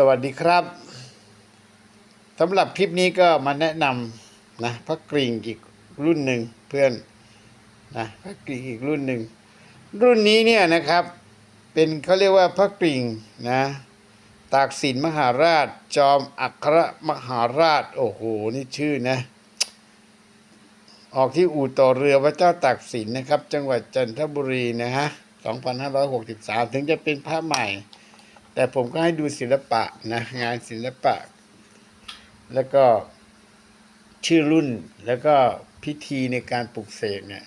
สวัสดีครับสำหรับคลิปนี้ก็มาแนะนำนะพระกริ่งอีกรุ่นหนึ่งเพื่อนนะพระกริ่งอีกรุ่นหนึ่งรุ่นนี้เนี่ยนะครับ เป็นเขาเรียกว่าพระกริ่งนะตากสินมหาราช จอมอัครมหาราช โอ้โห นี่ชื่อนะ ออกที่อู่ต่อเรือพระเจ้าตากสินนะครับ จังหวัดจันทบุรีนะฮะ 2563 ถึงจะเป็นพระใหม่ แต่ผมก็ให้ดูศิลปะนะงานศิลปะ แล้วก็ชื่อรุ่นแล้วก็พิธีในการปลุกเสกเนี่ย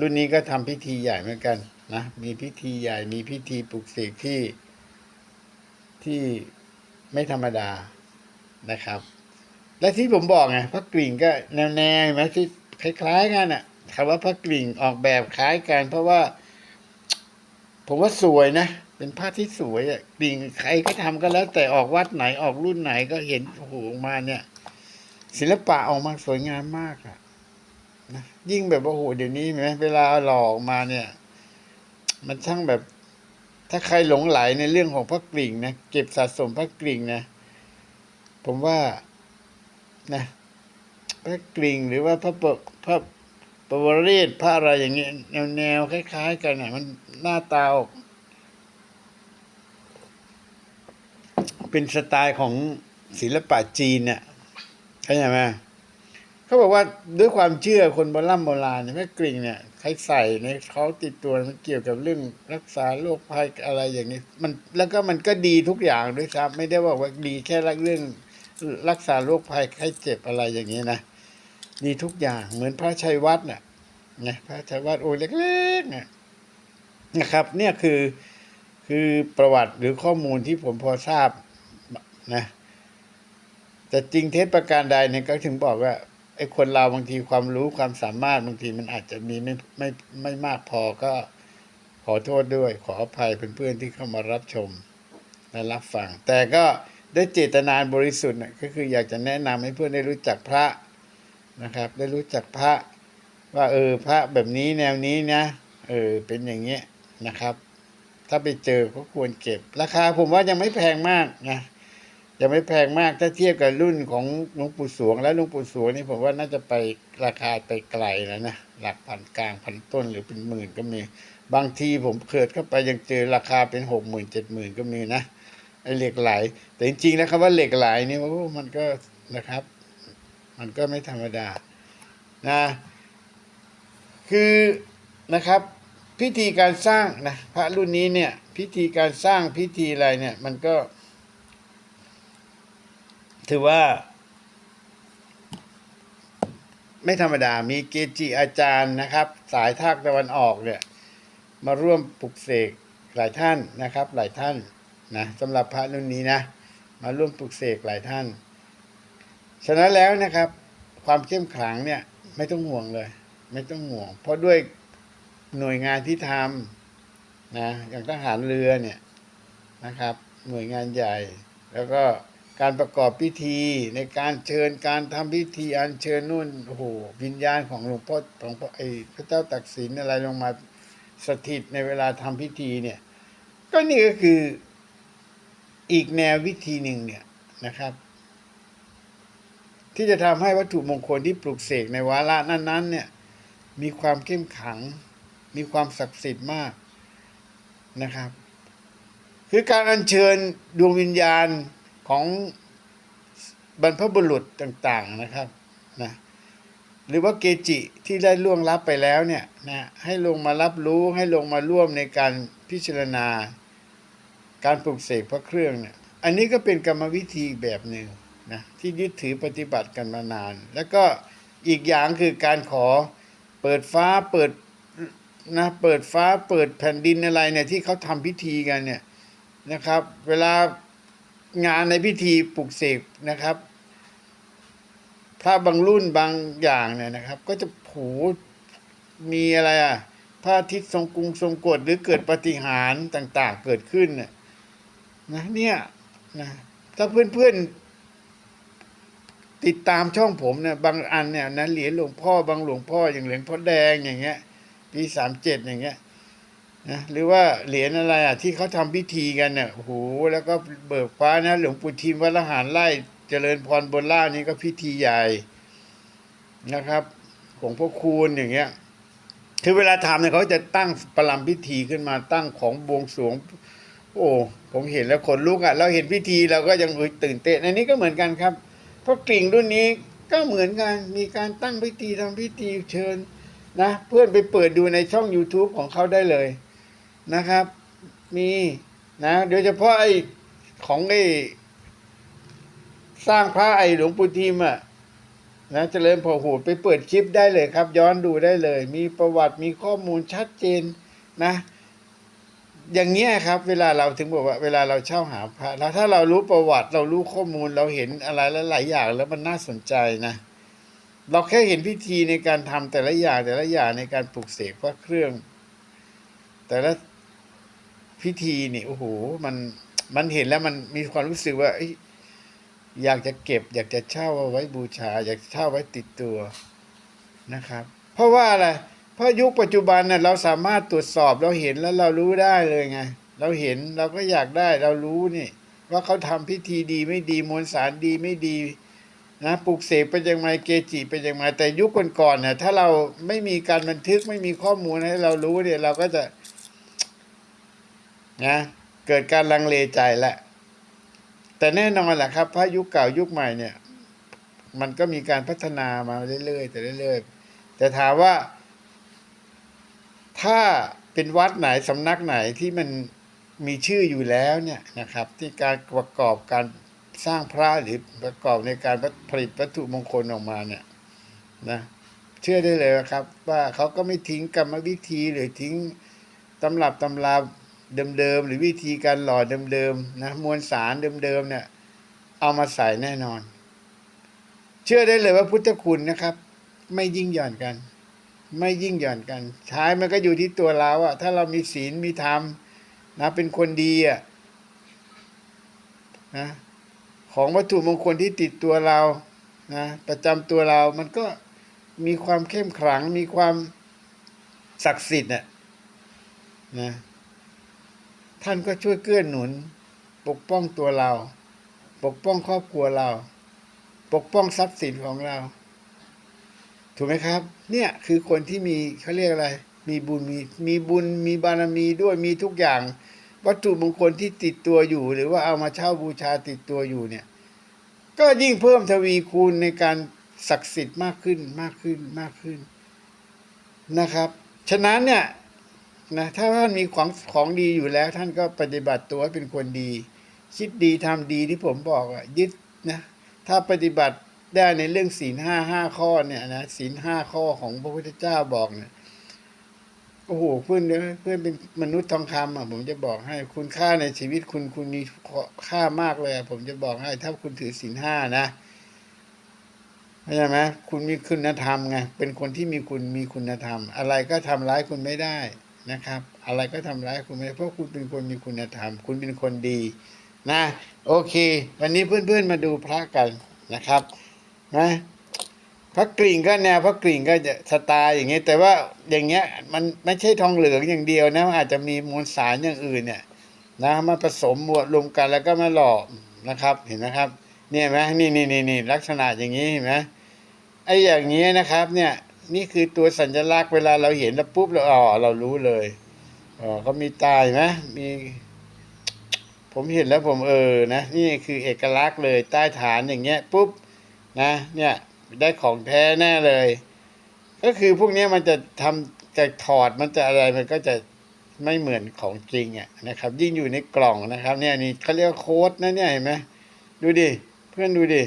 รุ่นนี้ก็ทำพิธีใหญ่เหมือนกันนะมีพิธีใหญ่มีพิธีปลุกเสกที่ที่ไม่ธรรมดานะครับ และที่ผมบอกไงพระกริ่งก็แนวแนวๆไหมที่คล้ายๆกันอะคำว่าพระกริ่งออกแบบคล้ายกันเพราะว่า ผมว่าสวยนะ เป็นผ้าที่สวยอะกริ่งใครก็ทำก็แล้ว แต่ออกวัดไหนออกรุ่นไหนก็เห็นโอ้โหออกมาเนี่ย ศิลปะออกมาสวยงามมากอะนะยิ่งแบบว่าโอ้โหเดี๋ยวนี้เห็นไหมเวลาหล่อออกมาเนี่ย มันช่างแบบ ถ้าใครหลงไหลในเรื่องของพระกริ่งนะเก็บสะสมพระกริ่งนะผมว่านะพระกริ่งหรือว่าพระเปกพระ ปวเรศพระอะไรอย่างเงี้ยแนวแนวๆคล้าย ๆ กันเนี่ยมันหน้าตาออกเป็นสไตล์ของศิลปะจีนเนี่ยเข้าใจไหมเขาบอกว่าด้วยความเชื่อคนโบราณโบราณเนี่ยแม่กริ่งเนี่ยใครใส่ในเขาติดตัวมันเกี่ยวกับเรื่องรักษาโรคภัยอะไรอย่างนี้ มันแล้วก็มันก็ดีทุกอย่างด้วยซ้ำไม่ได้บอกว่าดีแค่เรื่องรักษาโรคภัยไข้เจ็บอะไรอย่างนี้นะ ดีทุกอย่างเหมือนพระชัยวัดน่ะนะพระชัยวัดโอ้ยเล็กๆเนี่ยนะครับ เนี่ยคือคือประวัติหรือข้อมูลที่ผมพอทราบนะแต่จริงเท็จประการใดเนี่ยก็ถึงบอกว่าไอ้คนเราบางทีความรู้ความสามารถบางทีมันอาจจะมีไม่ไม่ไม่มากพอก็ขอโทษด้วย ขออภัยเพื่อนๆที่เข้ามารับชมและรับฟัง แต่ก็ได้เจตนาบริสุทธิ์น่ะก็คืออยากจะแนะนำให้เพื่อนได้รู้จักพระ นะครับ ได้รู้จักพระว่าเออพระแบบนี้แนวนี้นะเออเป็นอย่างเงี้ยนะครับ ถ้าไปเจอก็ควรเก็บ ราคาผมว่ายังไม่แพงมากนะยังไม่แพงมากถ้าเทียบกับรุ่นของหลวงปู่สวง และหลวงปู่สวงนี่ผมว่าน่าจะไปราคาไปไกลแล้วนะหลักพันกลางพันต้นหรือเป็นหมื่นก็มี บางทีผมเกิดเข้าไปยังเจอราคาเป็นหกหมื่นเจ็ดหมื่นก็มีนะไอเหล็กไหล แต่จริงๆแล้วคำว่าเหล็กไหลนี่มันก็นะครับ มันก็ไม่ธรรมดานะคือนะครับพิธีการสร้างนะพระรุ่นนี้เนี่ยพิธีการสร้างพิธีอะไรเนี่ยมันก็ ถือว่า ไม่ธรรมดามีเกจิอาจารย์นะครับ สายภาคตะวันออกเนี่ยมาร่วมปลุกเสกหลายท่านนะครับ หลายท่านนะสำหรับพระรุ่นนี้นะ มาร่วมปลุกเสกหลายท่าน ฉะนั้นแล้วนะครับ ความเข้มขลังเนี่ย ไม่ต้องห่วงเลย ไม่ต้องห่วง เพราะด้วยหน่วยงานที่ทำนะอย่างทหารเรือเนี่ยนะครับ หน่วยงานใหญ่ แล้วก็การประกอบพิธีในการเชิญการทำพิธีอัญเชิญนู่นโอ้โหวิญญาณของหลวงพ่อของพระไอ้พระเจ้าตักสินอะไรลงมาสถิตในเวลาทำพิธีเนี่ย ก็นี่ก็คืออีกแนววิธีหนึ่งเนี่ยนะครับ ที่จะทำให้วัตถุมงคลที่ปลุกเสกในวาระนั้นๆเนี่ยมีความเข้มขัง มีความศักดิ์สิทธิ์มากนะครับ คือการอัญเชิญดวงวิญญาณของบรรพบุรุษต่างๆนะครับนะหรือว่าเกจิที่ได้ล่วงลับไปแล้วเนี่ยนะให้ลงมารับรู้ให้ลงมาร่วมในการพิจารณา การปลุกเสกพระเครื่องเนี่ยอันนี้ก็เป็นกรรมวิธีแบบหนึ่ง นะที่ยึดถือปฏิบัติกันมานาน แล้วก็อีกอย่างคือการขอเปิดฟ้าเปิดนะเปิดฟ้าเปิดแผ่นดินอะไรเนี่ยที่เขาทำพิธีกันเนี่ยนะครับ เวลางานในพิธีปลุกเสกนะครับพระบางรุ่นบางอย่างเนี่ยนะครับ ก็จะผูมีอะไรอะพระอาทิตย์ทรงกรุงทรงกฎหรือเกิดปฏิหารต่าง ๆ เกิดขึ้นเนี่ยนะเนี่ยนะถ้าเพื่อนๆ ติดตามช่องผมเนี่ยบางอันเนี่ยนะเหรียญหลวงพ่อบางหลวงพ่ออย่างเหรียญพ่อแดงอย่างเงี้ย ปีสามเจ็ดอย่างเงี้ยนะหรือว่าเหรียญอะไรอะที่เขาทำพิธีกันเนี่ยโหแล้วก็เบิกฟ้านะ หลวงปู่ทิมวัดละหารไล่เจริญพรบนล่านี่ก็พิธีใหญ่นะครับ ของพวกคูณอย่างเงี้ยคือเวลาทำเนี่ยเขาจะตั้งประลัมพิธีขึ้นมาตั้งของบวงสรวง โอ้ผมเห็นแล้วขนลุกอะเราเห็นพิธีเราก็ยังตื่นเต้นอันนี้ก็เหมือนกันครับ พระกลิ่งรุ่นนี้ก็เหมือนกันมีการตั้งพิธีทำพิธีเชิญนะเพื่อนไปเปิดดูในช่อง YouTube ของเขาได้เลยนะครับ มีนะโดยเฉพาะไอ้ของไอ้สร้างพระไอ้หลวงปู่ทิมอะนะเจริญพอหูไปเปิดคลิปได้เลยครับ ย้อนดูได้เลย มีประวัติมีข้อมูลชัดเจนนะ อย่างเงี้ยครับ เวลาเราถึงบอกว่าเวลาเราเช่าหาพระแล้วถ้าเรารู้ประวัติเรารู้ข้อมูลเราเห็นอะไรหลายๆอย่างแล้วมันน่าสนใจนะ เราแค่เห็นพิธีในการทำแต่ละอย่างแต่ละอย่างในการปลูกเสกพระเครื่อง แต่ละพิธีนี่โอ้โหมันมันเห็นแล้วมันมีความรู้สึกว่าอยากจะเก็บ อยากจะเช่าเอาไว้บูชา อยากเช่าไว้ติดตัวนะครับ เพราะว่าอะไร เพราะยุคปัจจุบันเนี่ยเราสามารถตรวจสอบเราเห็นแล้วเรารู้ได้เลยไง เราเห็นเราก็อยากได้เรารู้นี่ ว่าเขาทำพิธีดีไม่ดีมวลสารดีไม่ดีนะปลูกเสกเป็นยังไงเกจิเป็นยังไงแต่ยุคก่อนๆเนี่ยถ้าเราไม่มีการบันทึกไม่มีข้อมูลให้เรารู้เนี่ยเราก็จะนะเกิดการลังเลใจแหละ แต่แน่นอนแหละครับพระยุคเก่ายุคใหม่เนี่ย มันก็มีการพัฒนามาเรื่อยๆแต่เรื่อยๆแต่ถามว่า ถ้าเป็นวัดไหนสำนักไหนที่มันมีชื่ออยู่แล้วเนี่ยนะครับ ที่การประกอบการสร้างพระหรือประกอบในการผลิตวัตถุมงคลออกมาเนี่ยนะเชื่อได้เลยครับ ว่าเขาก็ไม่ทิ้งกรรมวิธีหรือทิ้งตำรับตำราเดิมๆหรือวิธีการหล่อเดิมๆนะมวลสารเดิมๆเนี่ยเอามาใส่แน่นอน เชื่อได้เลยว่าพุทธคุณนะครับ ไม่ยิ่งหย่อนกัน ไม่ยิ่งหย่อนกันใช้มันก็อยู่ที่ตัวเราอะถ้าเรามีศีลมีธรรมนะเป็นคนดีอะนะของวัตถุมงคลที่ติดตัวเรานะประจำตัวเรามันก็มีความเข้มขลังมีความศักดิ์สิทธิ์น่ะนะท่านก็ช่วยเกื้อหนุน ปกป้องตัวเรา ปกป้องครอบครัวเรา ปกป้องทรัพย์สินของเรา ถูกไหมครับ เนี่ยคือคนที่มีเขาเรียกอะไร มีบุญมีมีบุญมีบารมีด้วยมีทุกอย่าง วัตถุมงคลที่ติดตัวอยู่ หรือว่าเอามาเช่าบูชาติดตัวอยู่เนี่ย ก็ยิ่งเพิ่มทวีคูณในการศักดิ์สิทธิ์มากขึ้นมากขึ้นมากขึ้นนะครับ ฉะนั้นเนี่ยนะถ้าท่านมีของของดีอยู่แล้ว ท่านก็ปฏิบัติตัวให้เป็นคนดี คิดดีทำดีที่ผมบอกอะยึดนะถ้าปฏิบัติ ได้ในเรื่องศีลห้าห้าข้อเนี่ยนะศีลห้าข้อของพระพุทธเจ้าบอกเนี่ยโอ้โหเพื่อนเพื่อนเป็นมนุษย์ทองคำอะ ผมจะบอกให้คุณค่าในชีวิตคุณคุณมีค่ามากเลยผมจะบอกให้ถ้าคุณถือศีลห้านะเข้าใจไหมคุณมีคุณธรรมไงเป็นคนที่มีคุณมีคุณธรรม อะไรก็ทำร้ายคุณไม่ได้นะครับ อะไรก็ทำร้ายคุณไม่ได้เพราะคุณเป็นคนมีคุณธรรม คุณเป็นคนดี นะ โอเค วันนี้เพื่อนๆมาดูพระกันนะครับ นะพระกริ่งก็แนวพระกริ่งก็จะสไตล์อย่างเงี้ยแต่ว่าอย่างเงี้ยมันไม่ใช่ทองเหลืองอย่างเดียวนะมันอาจจะมีมวลสารอย่างอื่นเนี่ยนะมาผสมบวรวมกันแล้วก็มาหล่อนะครับเห็นไหมครับ เนี่ยไหมนี่นี่นี่นี่ลักษณะอย่างนี้เห็นไหมไอ้อย่างนี้นะครับ เนี่ยนี่คือตัวสัญลักษณ์เวลาเราเห็นแล้วปุ๊บเราอ๋อเรารู้เลยอ๋อเขามีตาเห็นไหมมี ผมเห็นแล้วผมเออนะ นี่คือเอกลักษณ์เลยใต้ฐานอย่างเงี้ยปุ๊บ นะเนี่ยได้ของแท้แน่เลย ก็คือพวกนี้มันจะทำจะถอดมันจะอะไรมันก็จะไม่เหมือนของจริงอะนะครับ ยิ่งอยู่ในกล่องนะครับ เนี่ยนี่เขาเรียกโค้ดนะเนี่ยเห็นไหมดูดิเพื่อนดูดิ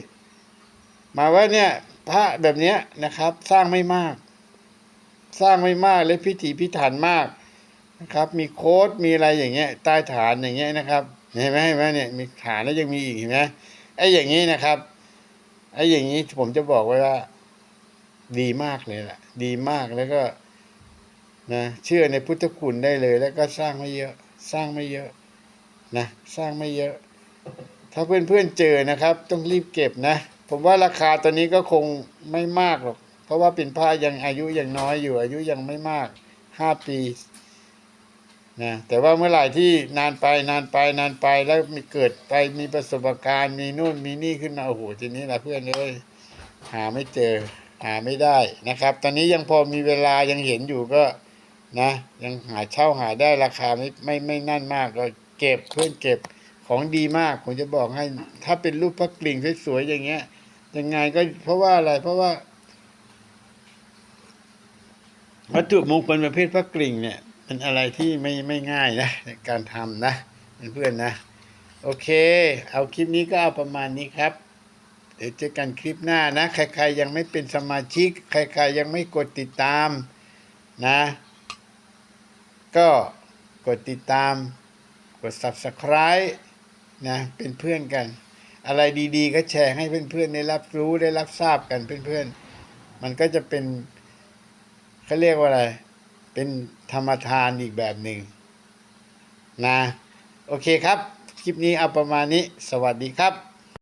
มาว่าเนี่ยพระแบบเนี้ยนะครับ สร้างไม่มาก สร้างไม่มากและพิถีพิถันมากนะครับ มีโค้ดมีอะไรอย่างเงี้ยใต้ฐานอย่างเงี้ยนะครับเห็นไหมเห็นไหมเนี่ยมีฐานแล้วยังมีอีกเห็นไหมไอ้อย่างนี้นะครับ ไอ้อย่างนี้ผมจะบอกไว้ว่า ดีมากเลยล่ะ ดีมากแล้วก็นะเชื่อในพุทธคุณได้เลย แล้วก็สร้างไม่เยอะ สร้างไม่เยอะนะสร้างไม่เยอะ ถ้าเพื่อนๆเจอนะครับ ต้องรีบเก็บนะ ผมว่าราคาตัวนี้ก็คงไม่มากหรอก เพราะว่าเป็นผ้ายังอายุยังน้อยอยู่อายุยังไม่มากห้าปี นะแต่ว่าเมื่อไหร่ที่นานไปนานไปนานไปแล้วมีเกิดไปมีประสบการณ์มีนู่นมีนี่ขึ้นมาโอ้โหทีนี้นะเพื่อนเอ้ยหาไม่เจอหาไม่ได้นะครับ ตอนนี้ยังพอมีเวลายังเห็นอยู่ก็นะ ยังหาเช่าหาได้ราคาไม่ไม่ไม่นั่นมากก็เก็บเพื่อนเก็บของดีมากผมจะบอกให้ ถ้าเป็นรูปพระกลิ่งสวยๆอย่างเงี้ยยังไงก็เพราะว่าอะไรเพราะว่าวัตถุมงคลประเภทพระกลิ่งเนี่ย เป็นอะไรที่ไม่ไม่ง่ายนะในการทำนะเพื่อนๆนะ โอเค เอาคลิปนี้ก็เอาประมาณนี้ครับ เดี๋ยวเจอกันคลิปหน้านะ ใครๆยังไม่เป็นสมาชิก ใครๆยังไม่กดติดตามนะ ก็กดติดตาม กด subscribe นะเป็นเพื่อนกัน อะไรดีๆ ก็แชร์ให้เพื่อนๆได้รับรู้ได้รับทราบกันเพื่อนๆ มันก็จะเป็นเขาเรียกว่าอะไร เป็นธรรมทานอีกแบบหนึ่งนะ โอเคครับ คลิปนี้เอาประมาณนี้ สวัสดีครับ